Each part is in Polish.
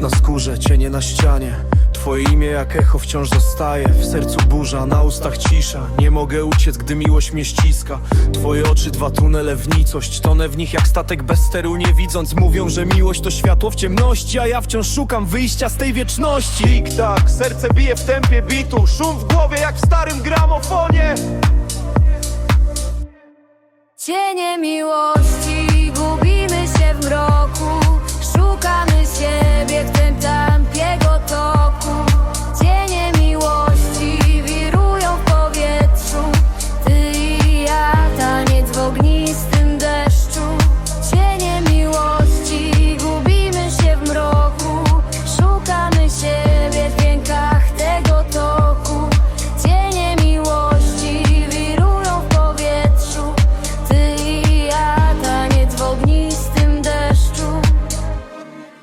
Na skórze, cienie na ścianie. Twoje imię jak echo wciąż zostaje. W sercu burza, na ustach cisza. Nie mogę uciec, gdy miłość mnie ściska. Twoje oczy, dwa tunele w nicość. Tonę w nich jak statek bez steru. Nie widząc Mówią, że miłość to światło w ciemności A ja wciąż szukam wyjścia z tej wieczności. Tik-tak, serce bije w tempie bitu. Szum w głowie jak w starym gramofonie. Cienie miłości,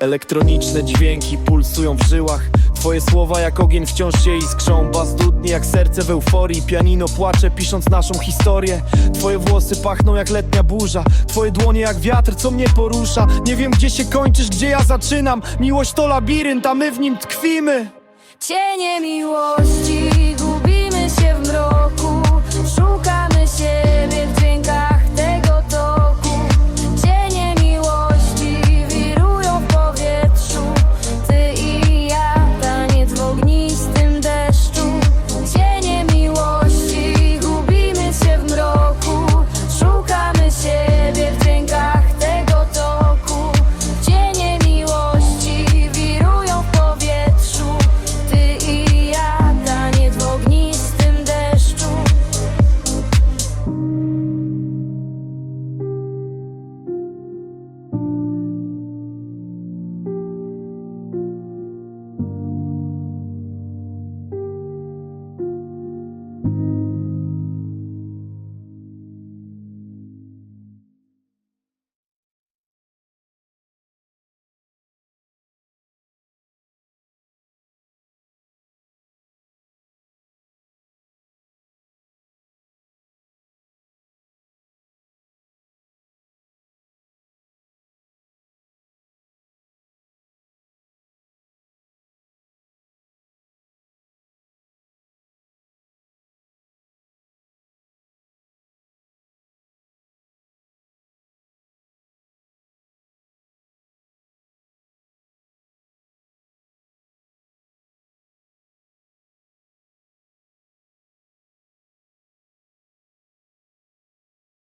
Elektroniczne dźwięki pulsują w żyłach. Twoje słowa jak ogień wciąż się iskrzą. Bas dudni jak serce w euforii. Pianino płacze pisząc naszą historię. Twoje włosy pachną jak letnia burza. Twoje dłonie jak wiatr co mnie porusza. Nie wiem gdzie się kończysz, gdzie ja zaczynam. Miłość to labirynt, a my w nim tkwimy. Cienie miłości